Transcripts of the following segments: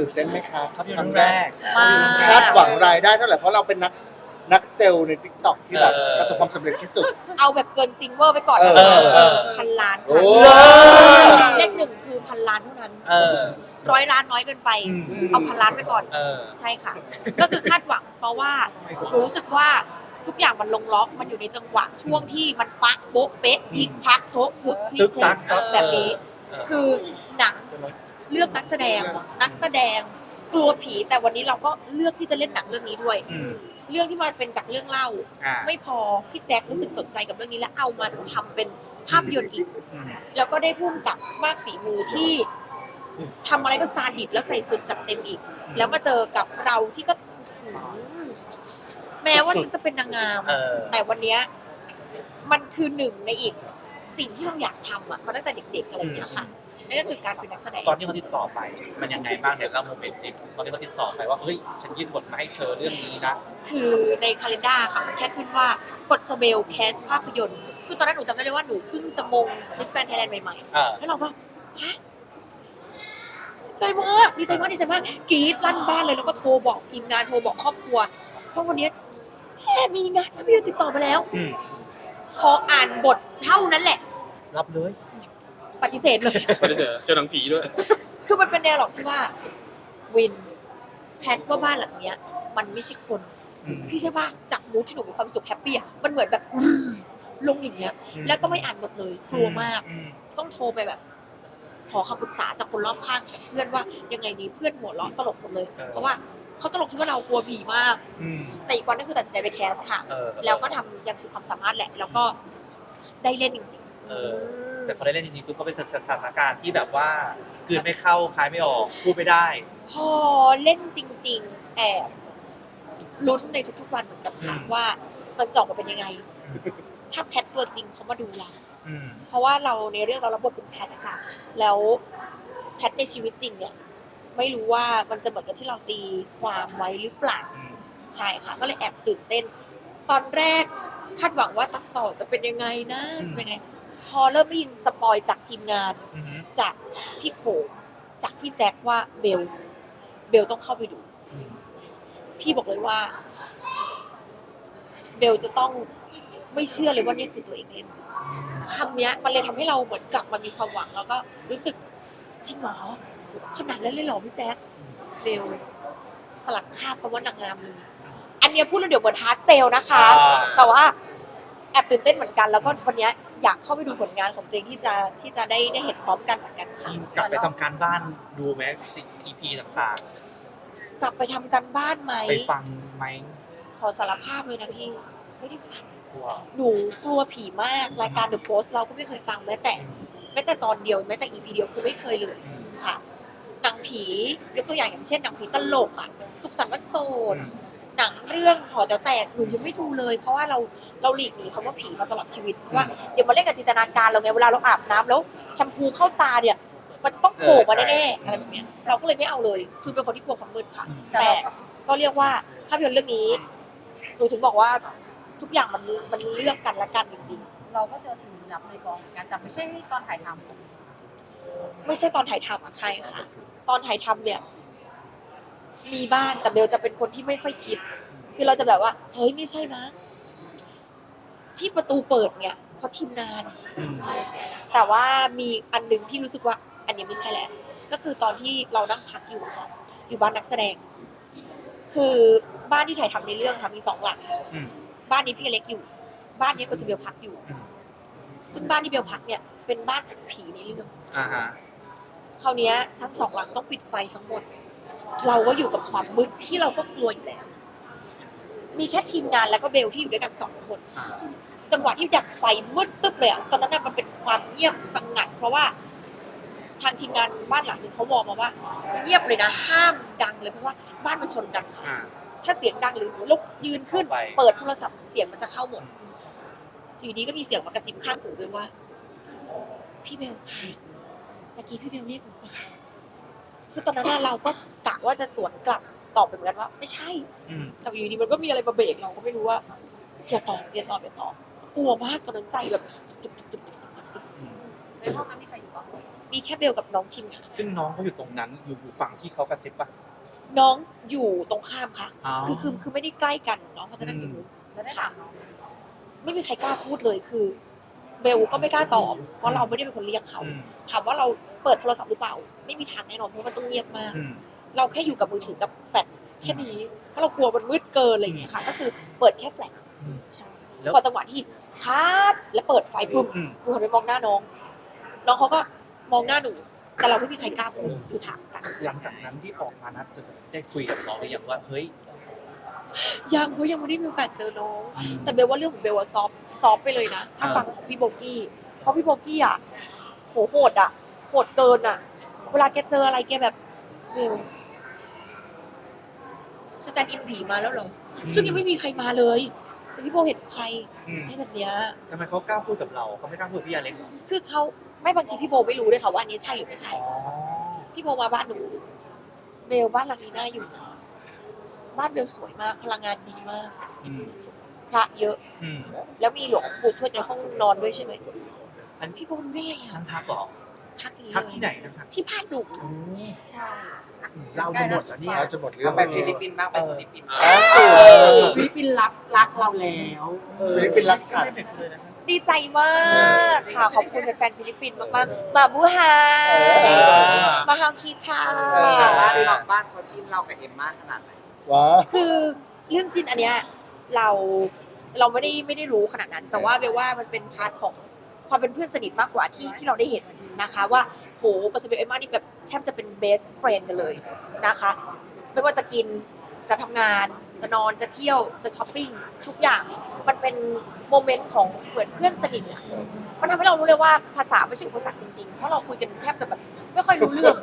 ตื่นเต้นไหมคะครับครั้งแรแรกกมากคาดหวังรายได้เท่าไหร่เพราะเราเป็นนักนักเซลล์ในทิกตอกที่แบบเออ ประสบความสำเร็จที่สุด เอาแบบเกินจริงเวอร์ไปก่อนเออนะเออเออพันล้านโอ้ ค่ะเลขหนึ่งคือพันล้านเท่านั้นเออ ร้อยล้านน้อยเกินไป อืม เอาพันล้านไปก่อน เออ ใช่ค่ะ ก็คือคาดหวังเพราะว่าหนูรู้สึกว่าทุกอย่างมันลงล็อกมันอยู่ในจังหวะช่วงที่มันปักโบ๊ะเป๊ะทิกทักโทะถึกทิทึกกทักทัก แบบนี้ เออ คือหนัง เลือกนักแสดงนักแสดงกลัวผี แต่วันนี้เราก็เลือกที่จะเล่นหนังเรื่องนี้ด้วย อืม เรื่องที่มันเป็นจากเรื่องเล่า อ่าไม่พอพี่แจ็ครู้สึกสนใจกับเรื่องนี้แล้วเอามาทำเป็นภาพยนตร์อีก อืม แล้วก็ได้พุ่มกับมากฝีมือที่ทำอะไรก็ซาดิสแล้วใส่สุดจัดเต็มอีก แล้วมาเจอกับเราที่ก็อื้อหือแม้ว่าฉันจะเป็นนางงาม เออ แต่วันเนี้ยมันคือหนึ่งในอีกสิ่งที่เราอยากทำอะมาตั้งแต่เด็กๆอะไรอย่างเงี้ยค่ะ นั่นก็คือการเป็นนักแสดงตอนที่เขาติดต่อไป มันยังไงบ้างเดี๋ยวเล่าโมเมนต์ดิตอนที่เขาติดต่อไปว่าเฮ้ยฉันยื่นบทมาให้เธอเรื่องนี้นะคือในคาล endar ค่ะมันแค่ขึ้นว่ากดจเบลแคสภาพยนตร์คือตอนนั้นหนูจำได้เลยว่าหนูเพิ่งจะมงมิสแกรนไทยแลนด์ใหม่เออๆแล้วเราก็ฮะดีใจมากดีใจมากดีใจมากกรี๊ดลั่นบ้านเลยแล้วก็โทรบอกทีมงานโทรบอกครอบครัวว่าวันนี้แค่มีงานภาพยนตร์ติดต่อมาแล้ว อืมพออ่านบทเท่านั้นแหละ รับเลย ปฏิเสธเลยไม่ได้เจอเจอหนังผีด้วย คือมันเป็นแนวหรอกที่ว่า วิน แพทว่าบ้านหลังเนี้ย มันไม่ใช่คน อืม พี่ใช่ป่ะจากมูทที่หนูมีความสุขแฮปปี้อะมันเหมือนแบบลงอย่างเงี้ย แล้วก็ไม่อ่านบทเลยกลัวมาก อืมต้องโทรไปแบบ ขอคำปรึกษาจากคนรอบข้างจากเพื่อนว่ายังไงดีเพื่อนหัวเราะตลกหมดเลย เพราะว่าเขาตลกที่ว่าเรากลัวผีมาก อืมแต่อีกวันก็คือตัดสินใจไปแคสค่ะ เออแล้วก็ทำอย่างสุดความสามารถแหละ แล้วก็ได้เล่นจริงๆ เออมแต่พอได้เล่นจริงๆปุ๊บก็เป็นสถานการณ์ที่แบบว่ากลืนไม่เข้าคายไม่ออกพูดไม่ได้ พอเล่นจริง ๆแอบลุ้นในทุกๆวันเหมือนกันค่ะอืม ว่ามันจะออกมาเป็นยังไง ถ้าแพทตัวจริงเขามาดูเรา อืม เพราะว่าเราในเรื่องเรารับบทเป็นแพทนะคะแล้วแพทในชีวิตจริงเนี่ย ไม่รู้ว่ามันจะเหมือนกับที่เราตีความไว้หรือเปล่า อืม ใช่ค่ะ ก็เลยแอบตื่นเต้น ตอนแรกคาดหวังว่าตัดต่อจะเป็นยังไงนะ จะเป็นยังไง พอเริ่มได้ยินสปอยจากทีมงาน อืมจากพี่โขงจากพี่แจ็คว่าเบล เบลต้องเข้าไปดูอืมพี่บอกเลยว่า เบลจะต้องไม่เชื่อเลยว่านี่คือตัวเองเล่นคำเนี้ย มันเลยทำให้เราเหมือนกลับมามีความหวัง แล้วก็รู้สึกจริงเหรอขนาดนั้นเลยเหรอพี่แจ๊คเบลสลัดคราบคำว่านางงามเลยอันเนี้ยพูดแล้วเดี๋ยวเหมือนฮาร์ดเซลนะคะ อ่า แต่ว่า แอบตื่นเต้นเหมือนกัน แล้วก็วันเนี้ยอยากเข้าไปดูผลงานของตัวเองที่จะที่จะได้ได้เห็นพร้อมกันเหมือนกันค่ะกลับไปทำการบ้านดูไหมสิ่ง EP ต่างกลับไปทำกันบ้านไหม ๆ ไปฟังไหมขอสารภาพเลยนะพี่ ไม่ได้ฟัง กลัวหนูกลัวผีมาก รายการ The Post เราก็ไม่เคยฟังแม้แต่แม้แต่ตอนเดียวแม้แต่ EP เดียวคือไม่เคยเลยอืมค่ะหนังผียกตัวอย่างอย่างเช่นหนังผีตลกอะ สุขสันต์วันโสด อืม หนังเรื่องหอแต๋วแตกหนูยังไม่ดูเลย เพราะว่าเราเราหลีกหนีคำว่าผีมาตลอดชีวิตว่าเดี๋ยวมาเล่นกับจินตนาการเราไงเวลาเราอาบน้ำแล้วแชมพูเข้าตาเนี่ยมันต้องโผล่มาแน่ๆอะไรแบบเนี้ยเราก็เลยไม่เอาเลย คือเป็นคนที่กลัวความมืดค่ะ แต่ก็เรียกว่าภาพยนตร์เรื่องนี้หนูถึงบอกว่าทุกอย่างมันมันเลือกกันและกันจริงเราก็เจอสิ่งลี้ลับในกองเหมือนกันแต่ไม่ใช่ตอนถ่ายทำๆไม่ใช่ตอนถ่ายทำใช่ค่ะ ตอนถ่ายทำเนี่ย มีบ้างแต่เบลจะเป็นคนที่ไม่ค่อยคิด คือเราจะแบบว่าเฮ้ยไม่ใช่นะที่ประตูเปิดเนี่ย เพราะทีมงานอืมแต่ว่ามีอันหนึงที่รู้สึกว่า อันนี้ไม่ใช่แหละ ก็คือตอนที่เรานั่งพักอยู่ค่ะ อยู่บ้านนักแสดง คือบ้านที่ถ่ายทำในเรื่องค่ะมีสองหลัง อืม บ้านนี้พี่อเล็กอยู่ บ้านนี้ก็จะเบลพักอยู่ อืม ซึ่งบ้านที่เบลพักเนี่ยเป็นบ้านของผีในเรื่อง อ่าฮะคราวเนี้ยทั้งสองหลังต้องปิดไฟทั้งหมด เราก็อยู่กับความมืดที่เราก็กลัวอยู่แล้ว มีแค่ทีมงานแล้วก็เบลที่อยู่ด้วยกันสองคนอ่าจังหวะที่ดับไฟมืดตึ๊บเลยอะตอนนั้นน่ะมันเป็นความเงียบสงัด เพราะว่า ทางทีมงานบ้านหลังหนึงเขาบอกมาว่า เงียบเลยนะห้ามดังเลยเพราะว่าบ้านมันชนกันอ่าถ้าเสียงดังหรือลุกยืนขึ้นไปเปิดโทรศัพท์เสียงมันจะเข้าหมดอยู่ดีก็มีเสียงมากระซิบข้างหูด้วยว่า พี่เบลค่ะเมื่อกี้พี่เบลเรียกหนูปะคะ คือตอนนั้นน่ะเราก็กะว่าจะสวนกลับตอบไปเหมือนกันว่า ไม่ใช่อืมแต่อยู่ดีมันก็มีอะไรมาเบรกเราก็ไม่รู้ว่าอย่าตอบอย่าตอบอย่าตอบกลัวมากตอนนั้นใจแบบตึกตึกตึกตึกตึกตึกอืมในห้องนั้นมีใครอยู่บ้างมีแค่เบลกับน้องทิมค่ะซึ่งน้องเขาอยู่ตรงนั้นอยู่อยู่ฝั่งที่เขากระซิบป่ะน้องอยู่ตรงข้ามค่ะ อ๋อ คือคือคือไม่ได้ใกล้กันน้องเขาจะนั่งอยู่นู้นแล้วได้ถามน้องไม่มีใครกล้าพูดเลยคือ เบลก็ไม่กล้าตอบเพราะเราไม่ได้เป็นคนเรียกเขาอืมถามว่าเรา เปิดโทรศัพท์หรือเปล่า ไม่มีทางแน่นอนเพราะมันต้องเงียบมากอืมเราแค่อยู่กับมือถือกับแฟลชแค่นี้เพราะเรากลัวมันมืดเกินอะไรอย่างเงี้ยค่ะก็คือเปิดแค่แฟลชอืมใช่แล้วพอจังหวะที่คาดแล้วเปิดไฟปุ๊บอืมหนูหันไปมองหน้าน้องน้องเขาก็มองหน้าหนูแต่เราไม่มีใครกล้าพูดคือถามกันหลังจากนั้นที่ออกมานัดได้คุยกับน้องหรือยังว่าเฮ้ยยังเพราะยังไม่ได้มีโอกาสเจอน้องอืมแต่เบลว่าเรื่องของเบลอะซอฟซอฟไปเลยนะ ถ้าอ่าฟังของพี่โบกี้ เพราะพี่โบกี้อะโหโหดอะ โหดเกินอะเวลาแกเจออะไรแกแบบเบลสแตนด์อินผีมาแล้วเหรอ ซึ่งยังไม่มีใครมาเลย แต่พี่โบเห็นใครอืมให้แบบเนี้ย ทำไมเขากล้าพูดกับเราเขาไม่กล้าพูดกับพี่อเล็กเหรอคือเขาไม่บางทีพี่โบไม่รู้ด้วยค่ะว่าอันนี้ใช่หรือไม่ใช่ อ๋อพี่โบมาบ้านหนูเบลบ้านหลังนี้น่าอยู่นะบ้านเบลสวยมากพลังงานดีมากอืมพระเยอะ อืมแล้วมีหลวงปู่ทวดในห้องนอนด้วยใช่ไหมอันพี่โบรู้ได้ไงอะทั้งทักเหรอ ทักอย่างนี้ทักเลยที่ไหนทั้งทักที่บ้านหนูอืมใช่ เราจะหมดแล้วเนี่ยเราจะหมดเรื่องไปฟิลิปปินส์บ้างไปฟิลิปปินส์ล่าสุดฟิลิปปินส์รักรักเราแล้วเออฟิลิปปินส์รักฉันไม่เป็นเลยนะดีใจมากค่ะขอบคุณแฟนๆฟิลิปปินส์มากๆมาบูไฮเออมาฮาวคีชาเออบ้านเราบ้านเขาจิ้มเรากับเอ็มมากขนาดไหนว้าคือเรื่องจินอันเนี้ยเราเราไม่ได้ไม่ได้รู้ขนาดนั้น แต่ว่าเบลว่ามันเป็นพาร์ทของ ความเป็นเพื่อนสนิทมากกว่าที่ที่เราได้เห็นนะคะว่าโหกับสเปเอมมานี่แบบแทบจะเป็นเบสเฟรนกันเลยนะคะ ไม่ว่าจะกินจะทำงานจะนอนจะเที่ยวจะช้อปปิ้งทุกอย่างมันเป็นโมเมนต์ของเหมือนเพื่อนสนิทอะมันทำให้เรารู้เลยว่าภาษาไม่ใช่อุปสรรคจริงๆ เพราะเราคุยกันแทบจะแบบไม่ค่อยรู้เรื่อง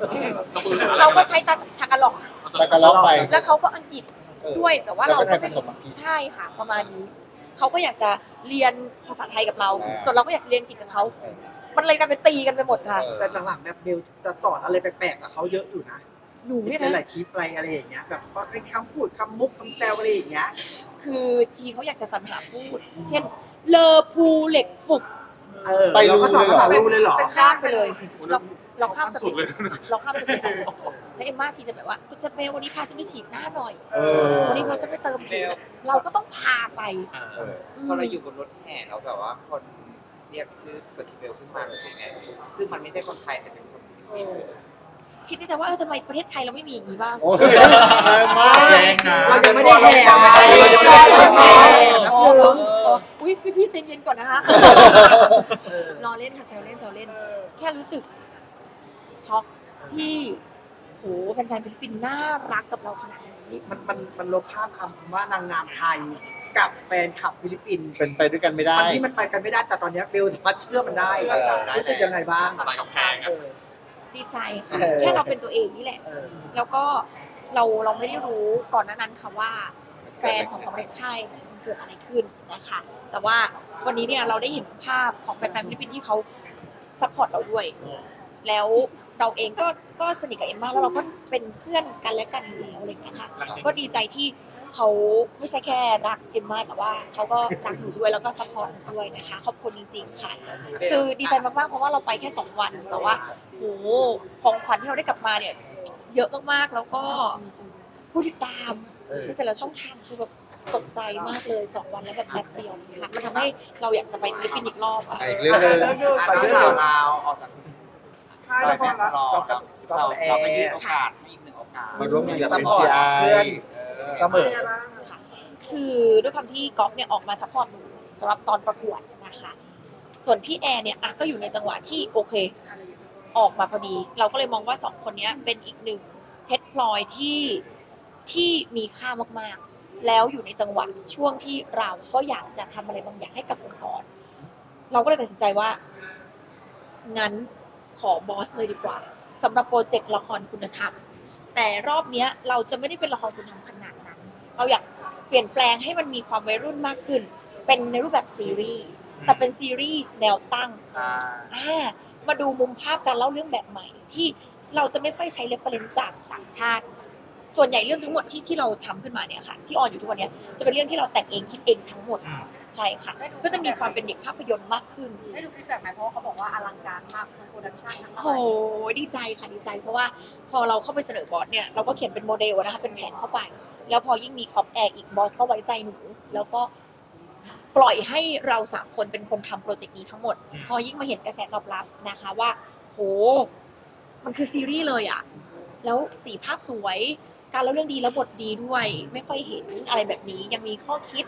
เขาก็ใช้ตาทางกันหลอกแล้วก็ล็อกไปแล้วเขาก็อังกฤษเออด้วยแต่ว่าแล้วเราก็ไทก็ยผไม่สมอังกฤษใช่ค่ะประมาณนี้ เขาก็อยากจะเรียนภาษาไทยกับเรา อ่า ส่วนเราก็อยากเรียนอังกฤษกับเขา เออ มันเลยกลายเป็นตีกันไปหมดค่ะ เออ แต่หลังๆแบบเบลจะสอนอะไรแปลกๆกับเขาเยอะอยู่นะหนูเนี่ยในหลานะยคลิปอะไรอะไรอย่างเงี้ยแบบว่าคำพูดคำมุกคำแซวอะไรอย่างเงี้ย คือจีเขาอยากจะสรรหาพูด เช่น เลอพูเหล็กฝึกเออไปเราก็สอนรู้ภาเลยเหรอษาลูเลยเหรอ ข้ามไปเลย เราเราข้ามสเต็ปเราข้ามสเต็ป แล้วเอ็มมาชีจะแบบว่าคุณจะเบลวันนี้พาฉันไปฉีดหน้าหน่อย เออ วันนี้พาฉันไปเติมผิวหน่อยเราก็ต้องพาไปอ่าเออพอเราอยู่บนรถแห่แล้วแบบว่าคนเรียกชื่อเกิดชิเบลขึ้นมารู้สึกไงซึ่งมันไม่ใช่คนไทยแต่เป็นคนฟิลิปปินส์คิดในใจว่าเออทำไมประเทศไทยเราไม่มีอย่างนี้บ้าง โอ้ยแรงมาก แรงนะเรายังไม่ได้แห่เรายังไม่ได้แห่นะอ๋อเพิ่งอ๋ออุ้ยพี่พี่ๆใจเย็นก่อนนะคะรอเล่นค่ะแซวเล่นแซวเล่น แค่รู้สึกช็อกที่ โหแฟนๆฟิลิปปินส์น่ารักกับเราขนาดนี้มันมันมันลบภาพคำว่านางงามไทยกับแฟนคลับฟิลิปปินส์เป็นไปด้วยกันไม่ได้มันที่มันไปกันไม่ได้แต่ตอนเนี้ยเบลสามารถเชื่อมันได้เชื่อมันได้ รู้สึกยังไงบ้างสบายกับแพงอะ เออ ดีใจค่ะ เออ แค่เราเป็นตัวเองนี่แหละ เออ แล้วก็เราเราไม่ได้รู้ก่อนหน้านั้นค่ะว่า แฟนของสำเร็จใช่มันเกิดอะไรขึ้นนะคะแต่ว่าวันนี้เนี่ยเราได้เห็นภาพของแฟนๆฟิลิปปินส์ที่เขาซัพพอร์ตเราด้วย แล้วเราเองก็ก็สนิทกับเอ็มมากแล้วเราก็เป็นเพื่อนกันและกันอยู่แล้วอะไรอย่างเงี้ยค่ะก็ดีใจที่เขาไม่ใช่แค่รักเอ็มมาแต่ว่าเขาก็รักหนูด้วยแล้วก็ซัพพอร์ตหนูด้วยนะคะขอบคุณจริงๆค่ะ คือดีใจมากๆเพราะว่าเราไปแค่สองวันแต่ว่าโหของขวัญที่เราได้กลับมาเนี่ย เยอะมากๆแล้วก็ผู้ติดตามเออในแต่ละช่องทางคือแบบตกใจมากเลยสองวันแล้วแบบแป๊บเดียวค่ะมันทำให้เราอยากจะไปฟิลิปปินส์อีกรอบอะ อีกเรื่องหนึงเรื่องเรื่องอะไปน้องเรื่องสาวเรื่องเราออกจากค่า ยปล่อยละคแม่รสละลอก็เราก็เราแอเราไปยื่นร์โอกาสให้อีกหนึ่งโอกาส มาร่วมงานกับซัพพอร์ต NCI เพื่อนเออเสมอค่ะคือด้วยความที่ก๊อฟเนี่ยออกมาซัพพอร์ตหนูสำหรับตอนประกวดนะคะ ส่วนพี่แอร์เนี่ยอะก็อยู่ในจังหวะที่โอเค ออกมาพอดี เราก็เลยมองว่าสองคนเนี้ยเป็นอีกหนึ่งเพชรพลอยที่ที่มีค่ามากๆ แล้วอยู่ในจังหวะช่วงที่เราก็อยากจะทำอะไรบางอย่างให้กับองค์กร เราก็เลยตัดสินใจว่า งั้น ขอบอสเลยดีกว่าสำหรับโปรเจกต์ละครคุณธรรม แต่รอบเนี้ยเราจะไม่ได้เป็นละครคุณธรรมขนาดนั้น เราอยากเปลี่ยนแปลงให้มันมีความวัยรุ่นมากขึ้น เป็นในรูปแบบซีรีส์แต่เป็นซีรีส์แนวตั้งอ่าอ่ามาดูมุมภาพการเล่าเรื่องแบบใหม่ ที่เราจะไม่ค่อยใช้เรฟเฟรนซ์จากต่างชาติ ส่วนใหญ่เรื่องทั้งหมดที่ที่เราทำขึ้นมาเนี่ยค่ะ ที่ออนอยู่ทุกวันเนี้ยจะเป็นเรื่องที่เราแต่งเองคิดเองทั้งหมดอืม ใช่ค่ะ ก็จะมีความเป็นเด็กภาพยนตร์มากขึ้น ได้ดูฟีดแบ็กไหมเพราะว่าเขาบอกว่าอลังการมากทั้งโปรดักชั่นทั้งอะโอ้ไรโหดีใจค่ะดีใจเพราะว่าพอเราเข้าไปเสนอบอสเนี่ยเราก็เขียนเป็นโมเดลนะคะเป็นแผนเข้าไป แล้วพอยิ่งมีคอปแอร์อีกบอสก็ไว้ใจหนู แล้วก็ปล่อยให้เราสามคนเป็นคนทำโปรเจกต์นี้ทั้งหมด อืม พอยิ่งมาเห็นกระแสตอบรับนะคะว่า โห มันคือซีรีส์เลยอะแล้วสีภาพสวย การเล่าเรื่องดีแล้วบทดีด้วย ไม่ค่อยเห็นอะไรแบบนี้ยังมีข้อคิด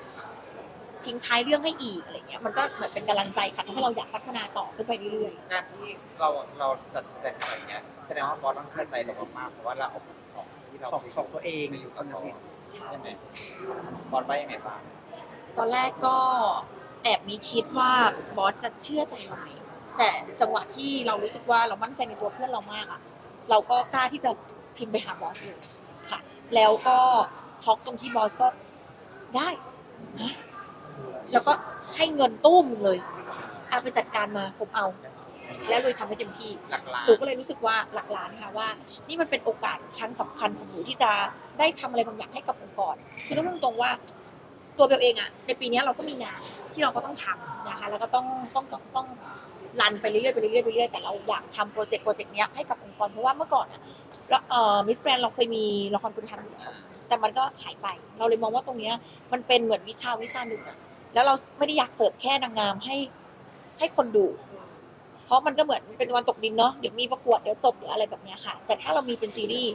ทิ้งท้ายเรื่องให้อีกอะไรเงี้ยมันก็เหมือนเป็นกำลังใจค่ะทำให้เราอยากพัฒนาต่อขึ้นไปเรื่อยๆการที่เราเราตัดสินใจทำแบบเนี้ยแสดงว่าบอสต้องเชื่อใจเรามากๆเพราะว่าเราเอาของที่เราของของตัวเองไปอยู่กับเขาใช่ไหมบอสว่ายังไงบ้างตอนแรกก็แอบมีคิดว่าบอสจะเชื่อใจเราไหมแต่จังหวะที่เรารู้สึกว่าเรามั่นใจในตัวเพื่อนเรามากอะเราก็กล้าที่จะพิมพ์ไปหาบอสเลยค่ะ แล้วก็ช็อกตรงที่บอสก็ได้ฮะ แล้วก็ให้เงินตุ้มเลยเอาไปจัดการมาผมเอา แล้วเลยทำให้เต็มที่หลักล้านหนูก็เลยรู้สึกว่าหลักล้านค่ะว่า นี่มันเป็นโอกาสครั้งสำคัญของหนูที่จะได้ทำอะไรบางอย่างให้กับองค์กรคือต้องพูดตรงๆว่าตัวเบลเองอะในปีนี้เราก็มีงานที่เราก็ต้องทำนะคะแล้วก็ต้องต้องต้องต้องรันไปเรื่อยๆไปเรื่อยๆไปเรื่อยๆแต่เราอยากทำโปรเจกต์โปรเจกต์เนี้ยให้กับองค์กรเพราะว่าเมื่อก่อนอะแล้วเอ่อมิสแกรนเราเคยมีละครคุณธรรมอยู่แล้วแต่มันก็หายไป เราเลยมองว่าตรงเนี้ยมันเป็นเหมือนวิชาวิชาหนึ่งอะ แล้วเราไม่ได้อยากเสิร์ฟแค่นางงามให้ให้คนดู เพราะมันก็เหมือนเป็นวันตกดินเนาะเดี๋ยวมีประกวดเดี๋ยวจบหรืออะไรแบบเนี้ยค่ะ แต่ถ้าเรามีเป็นซีรีส์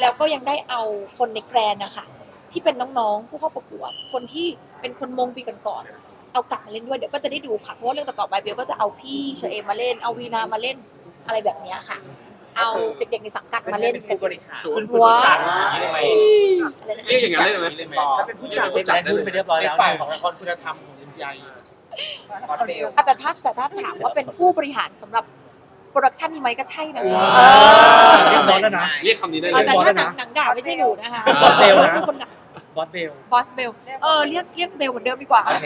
แล้วก็ยังได้เอาคนในแกรนนะคะที่เป็นน้องๆ ผู้เข้าประกวด คนที่เป็นคนมงปีก่อนๆเอากลับมาเล่นด้วยเดี๋ยวก็จะได้ดูค่ะเพราะว่าเรื่องต่อๆไปเบลก็จะเอาพี่เชอเอมมาเล่นเอาวีนามาเล่นอะไรแบบเนี้ยค่ะ เอาเด็กๆในสังกัดมาเล่นเป็นผู้บริหารคุณผู้จัดอย่างนี้ได้ไหมอะไรนะเรียกอย่างนั้นได้ไหมถ้าเป็นผู้จัดผู้จัดได้ไปเรียบร้อยแล้วฝ่ายของละครคุณธรรมของ MGI บอสเบลอะแต่ถ้าแต่ถ้าถามว่าเป็นผู้บริหารสำหรับโปรดักชันนี้ไหมก็ใช่นะคะเออเอเรียบร้อยอแล้วนะเรียกคำนี้ได้เลเอายแต่บอสถ้าแล้วหนันะงหนังด่าไม่ใช่หนูนะคะบอสเบลนะป็คนด่าบอสเบลบอสเบลเออเรียกเรียกเบลเหมือนเดิมดีกว่าโอเค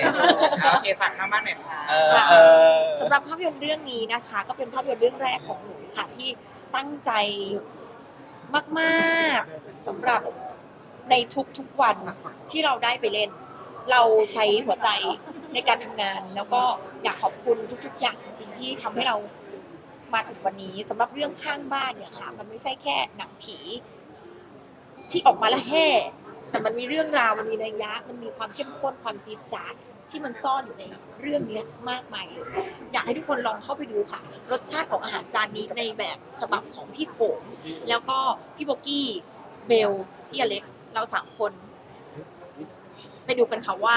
โอเคฝากข้างบ้านหน่อยค่ะเออเออสำหรับภาพยนตร์เรื่องนี้นะคะ ก็เป็นภาพยนตร์เรื่องแรกของหนูค่ะที่ ตั้งใจมากๆสำหรับในทุกๆวันที่เราได้ไปเล่น เราใช้หัวใจในการทำงาน แล้วก็อยากขอบคุณทุก ๆ อย่างจริงๆที่ทำให้เรามาถึงวันนี้สำหรับเรื่องข้างบ้านเนี่ยค่ะ มันไม่ใช่แค่หนังผีที่ออกมาละแห่แต่มันมีเรื่องราวมันมีนัยยะมันมีความเข้มข้นความจี๊ดจ๊าด ที่มันซ่อนอยู่ในเรื่องนี้มากมายเลยอยากให้ทุกคนลองเข้าไปดูค่ะ รสชาติของอาหารจานนี้ในแบบฉบับของพี่โขงแล้วก็พี่โบกี้เบลพี่อเล็กซ์เราสามคน ไปดูกันค่ะว่า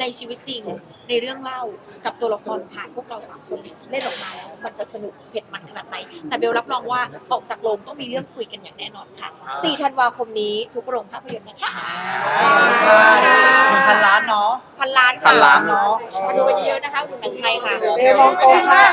ในชีวิตจริงในเรื่องเล่ากับตัวละครผ่านพวกเราสามคนเล่นออกมาแล้วมันจะสนุกเผ็ดมันขนาดไหน แต่เบลรับรองว่าออกจากโรงต้องมีเรื่องคุยกันอย่างแน่นอนค่ะ 4 ธันวาคมนี้ทุกโรงภาพยนตร์นะคะหนึ่งพันล้านเนาะพันล้านพัค่ะนล้านเนอะมาดูกันเยอะๆนะคะคุณหนังไทยค่ะเบลมองตรงค่ะ